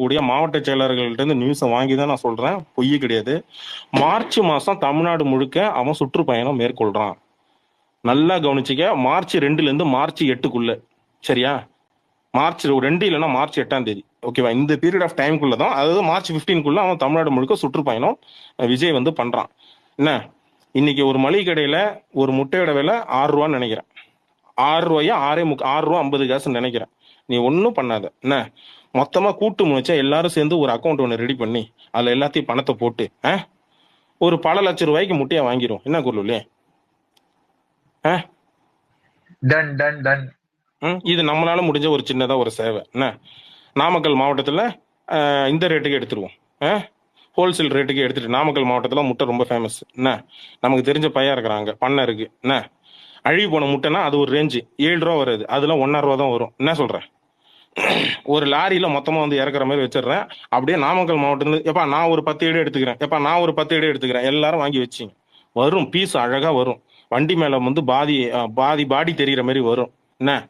கூடிய மாவட்ட செயலர்கள்ட்ட இருந்து நியூஸை வாங்கி தான் நான் சொல்றேன். பொய் கிடையாது. மார்ச் மாசம் தமிழ்நாடு முழுக்க அவன் சுற்றுப்பயணம் மேற்கொள்றான். நல்லா கவனிச்சுக்க மார்ச் ரெண்டுல இருந்து மார்ச் எட்டுக்குள்ள. சரியா? மார்ச் ரெண்டு இல்லைன்னா மார்ச் எட்டாம் தேதி. ஓகேவா இந்த பீரியட் ஆஃப் டைம்குள்ள தான் அதாவது மார்ச் பிப்டீன்குள்ள அவன் தமிழ்நாடு முழுக்க சுற்றுப்பயணம் விஜய் வந்து பண்றான். என்ன? இன்னைக்கு ஒரு மளிகை கடையில ஒரு முட்டையோட விலை ஆறு ரூபான்னு நினைக்கிறேன். ஆறு ரூபாயா? ஆறே முக்க ஆறு ரூபா ஐம்பது காசுன்னு நினைக்கிறேன். நீ ஒன்றும் பண்ணாத. என்ன? மொத்தமா கூட்டு முளைச்சா எல்லாரும் சேர்ந்து ஒரு அக்கௌண்ட் ஒன்று ரெடி பண்ணி அதுல எல்லாத்தையும் பணத்தை போட்டு ஆ? ஒரு பல லட்சம் ரூபாய்க்கு முட்டையை வாங்கிரும். என்ன குருளே டன் டன் டன் ம், இது நம்மளால முடிஞ்ச ஒரு சின்னதா ஒரு சேவை. என்ன? நாமக்கல் மாவட்டத்துல இந்த ரேட்டுக்கு எடுத்துருவோம். ஹோல்சேல் ரேட்டுக்கு எடுத்துட்டு நாமக்கல் மாவட்டத்துல முட்டை ரொம்ப ஃபேமஸ் என்ன? நமக்கு தெரிஞ்ச பையன் இருக்கிறாங்க பண்ணை இருக்கு. என்ன? அழுகி போன முட்டைனா அது ஒரு ரேஞ்சு ஏழு ரூபா வருது. அதெல்லாம் ஒன்னரை ரூபா தான் வரும். என்ன சொல்றேன்? ஒரு லாரியில மொத்தமா வந்து இறக்குற மாதிரி வச்சிடுறேன். அப்படியே நாமக்கல் மாவட்டத்துல எப்பா நான் ஒரு பத்து ஏடு எடுத்துக்கிறேன். எப்பா நான் ஒரு பத்து ஏடு எடுத்துக்கிறேன். எல்லாரும் வாங்கி வச்சிங்க. வரும். பீஸ் அழகா வரும். வண்டி மேல வந்து பாதி பாதி பாடி தெரிகிற மாதிரி வரும். என்ன?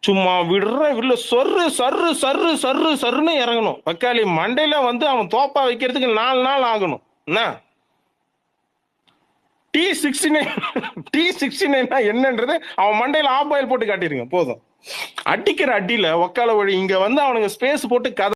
சும்மா விடுற வில்ல சொர்ரு சர்ரு சர்ரு சர்ரு சர்ருன்னு இறங்கணும். பக்காளி மண்டையில வந்து அவன் தோப்பா வைக்கிறதுக்கு நாலு நாள் ஆகணும். என்ன? T sixty nine T sixty நைன்னா என்னன்றது அவன் மண்டையில ஆஃப் ஆயில் போட்டு காட்டிருங்க போதும். அடிக்கிற அடியில ஒக்கால வழி இங்க வந்து அவனுங்க ஸ்பேஸ் போட்டு கதை